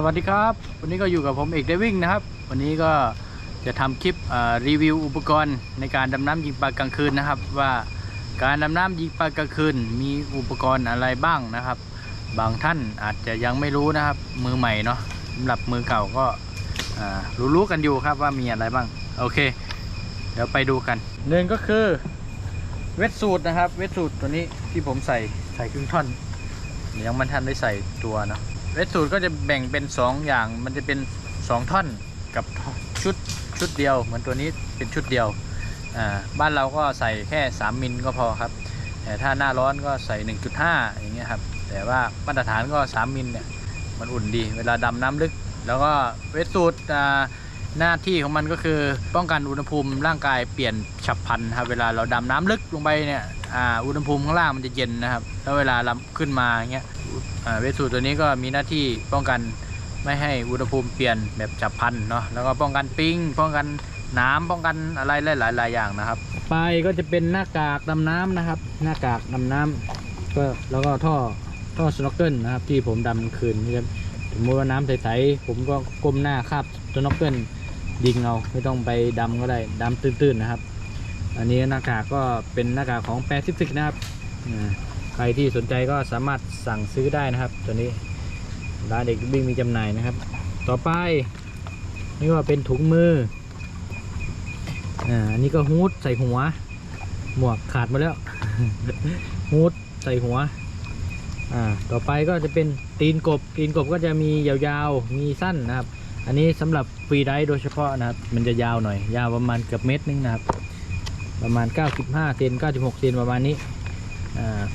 สวัสดีครับ วันนี้ก็อยู่กับผมเอกเดวิ่งนะครับ วันนี้ก็จะทำคลิปรีวิวอุปกรณ์ในการดำน้ำยิงปลากลางคืนนะครับ ว่าการดำน้ำยิงปลากลางคืน มีอุปกรณ์อะไรบ้างนะครับ บางท่านอาจจะยังไม่รู้นะครับ มือใหม่เนาะสำหรับมือเก่าก็รู้ๆกันอยู่ครับว่ามีอะไรบ้าง โอเค เดี๋ยวไปดูกันหนึ่งก็คือเวทสูตรนะครับ เวทสูตรตัวนี้ที่ผมใส่ใส่ครึ่งท่อนยังมันทันได้ใส่ตัวเนาะ เวทสูตรก็จะแบ่งเป็น 2 อย่าง มันจะเป็น 2 ท่อนกับชุดชุดเดียว เหมือนตัวนี้เป็นชุดเดียวอ่าบ้านเราก็ใส่แค่ 3 มิลก็พอครับ แต่ถ้าหน้าร้อนก็ใส่ 1.5 อย่างเงี้ยครับ แต่ว่ามาตรฐานก็ 3 มิลเนี่ย มันอุ่นดี เวลาดำน้ำลึก แล้วก็เวทสูตรอ่าหน้าที่ของมันก็คือป้องกันอุณหภูมิร่างกายเปลี่ยนฉับพลันครับ เวลาเราดำน้ำลึกลงไปเนี่ยอ่าอุณหภูมิข้างล่างมันจะเย็นนะครับ แล้วเวลาเราขึ้นมาอย่างเงี้ย เวสูตรตัวนี้ก็มีหน้าที่ป้องกันไม่ให้อุณหภูมิเปลี่ยนแบบฉับพลันเนาะแล้วก็ป้องกันปิงป้องกันน้ำป้องกันอะไรหลายหลายอย่างนะครับ ไปก็จะเป็นหน้ากากดำน้ำนะครับ หน้ากากดำน้ำก็แล้วก็ท่อท่อสโนว์เกิลนะครับ ที่ผมดำคืนนี่ครับสมมติว่าน้ำใสๆผมก็ก้มหน้าคาบสโนว์เกิลยิงเอาไม่ต้องไปดำก็ได้ดำตื้นๆนะครับ อันนี้หน้ากากก็เป็นหน้ากากของแปซิฟิกนะครับอ่า ครที่สนใจก็สามารถสั่งซื้อได้นะครับ ตัวนี้ร้านเด็กวิ่งมีจำหน่ายนะครับ ต่อไปนี่ว่าเป็นถุงมืออ่าอันนี้ก็ฮูดใส่หัว หมวกขาดมาแล้วฮูดใส่หัวอ่าต่อไปก็จะเป็นตีนกบ ตีนกบก็จะมียาวๆ มีสั้นนะครับ อันนี้สำหรับฟรีไดโดยเฉพาะนะครับ มันจะยาวหน่อย ยาวประมาณเกือบเมตรนึงนะครับ ประมาณ 95เซน96เซนประมาณนี้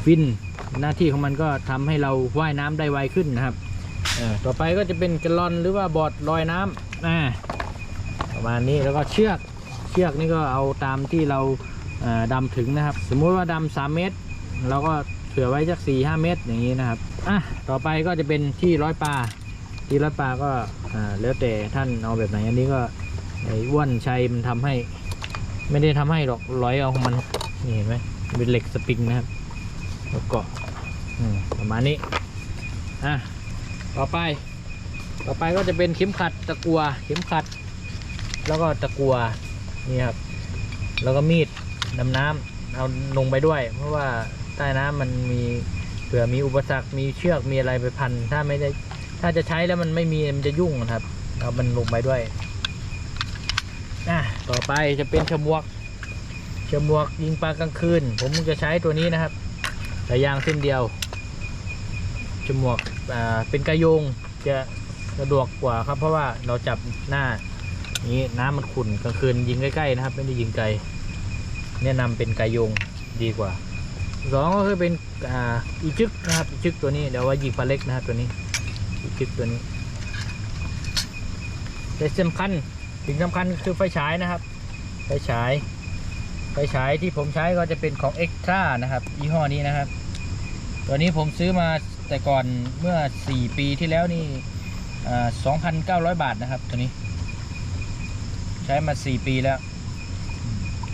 ฟินหน้าที่ของมันก็ทำให้เราว่ายน้ำได้ไวขึ้นนะครับต่อไปก็จะเป็นกลอนหรือว่าบอร์ดลอยน้ำอ่าประมาณนี้แล้วก็เชือกเชือกนี่ก็เอาตามที่เราอ่าดำถึงนะครับ สมมุติว่าดำสามเมตรเราก็เผื่อไว้สักสี่ห้าเมตรอย่างนี้นะครับอะต่อไปก็จะเป็นที่ร้อยปลาที่ร้อยปลาก็อ่าแล้วแต่ท่านเอาแบบไหนอันนี้ก็ไอ้อ้วนชัยมันทำให้ ไม่ได้ทำให้หรอกร้อยเอาของมันนี่เห็นไหมเป็นเหล็กสปริงนะครับ แล้วก็ประมาณนี้อะต่อไป ต่อไปก็จะเป็นเข็มขัดตะกัวเข็มขัด แล้วก็ตะกัวนี่ครับแล้วก็มีดดำน้ำเอาลงไปด้วย เพราะว่าใต้น้ำมันมีเผื่อมีอุปสรรคมีเชือกมีอะไรไปพัน ถ้าไม่ได้ถ้าจะใช้แล้วมันไม่มีมันจะยุ่งนะครับเอามันลงไปด้วยอะต่อไปจะเป็นฉมวกฉมวกยิงปลากลางคืน ผมจะใช้ตัวนี้นะครับ สายยางเส้นเดียวฉมวกอ่าเป็นกระยงจะสะดวกกว่าครับ เพราะว่าเราจับหน้านี้น้ำมันขุ่นกลางคืนยิงใกล้ๆนะครับ ไม่ได้ยิงไกลแนะนำเป็นกระยงดีกว่าสองก็คือเป็นอ่าอีจึกนะครับอีจึกตัวนี้เดี๋ยวว่ายิงปลาเล็กนะครับตัวนี้อีจึกตัวนี้แต่สำคัญสิ่งสำคัญคือไฟฉายนะครับ ไฟฉาย ไฟฉายที่ผมใช้ก็จะเป็นของ Extra นะครับยี่ห้อนี้นะครับ ตัวนี้ผมซื้อมาแต่ก่อนเมื่อ 4 ปีที่แล้วนี่2,900 บาทนะครับ ตัวนี้ ใช้มา 4 ปีแล้ว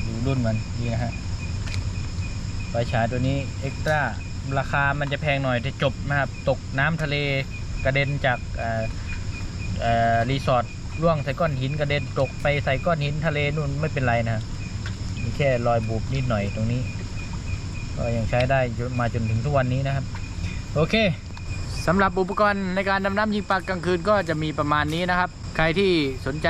ดูรุ่นมันนี่นะฮะไฟฉายตัวนี้ Extra ราคามันจะแพงหน่อยแต่จบนะครับ ตกน้ำทะเลกระเด็นจากรีสอร์ทร่วงใส่ก้อนหินกระเด็นตกไปใส่ก้อนหินทะเลนู่นไม่เป็นไรนะครับ ค่รอยบุบนิดหน่อยตรงนี้ ก็ยังใช้ได้มาจนถึงทุกวันนี้นะครับ โอเคสำหรับอุปกรณ์ในการดำน้ำยิงปลากลางคืนก็จะมีประมาณนี้นะครับ ใครที่สนใจ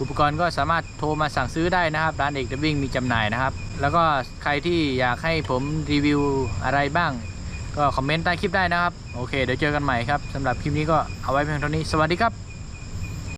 อุปกรณ์ก็สามารถโทรมาสั่งซื้อได้นะครับ ร้านเอกเดวิ่งมีจำหน่ายนะครับ แล้วก็ใครที่อยากให้ผมรีวิวอะไรบ้าง ก็คอมเมนต์ใต้คลิปได้นะครับ โอเค เดี๋ยวเจอกันใหม่ครับสำหรับคลิปนี้ก็เอาไว้เพียงเท่านี้ สวัสดีครับ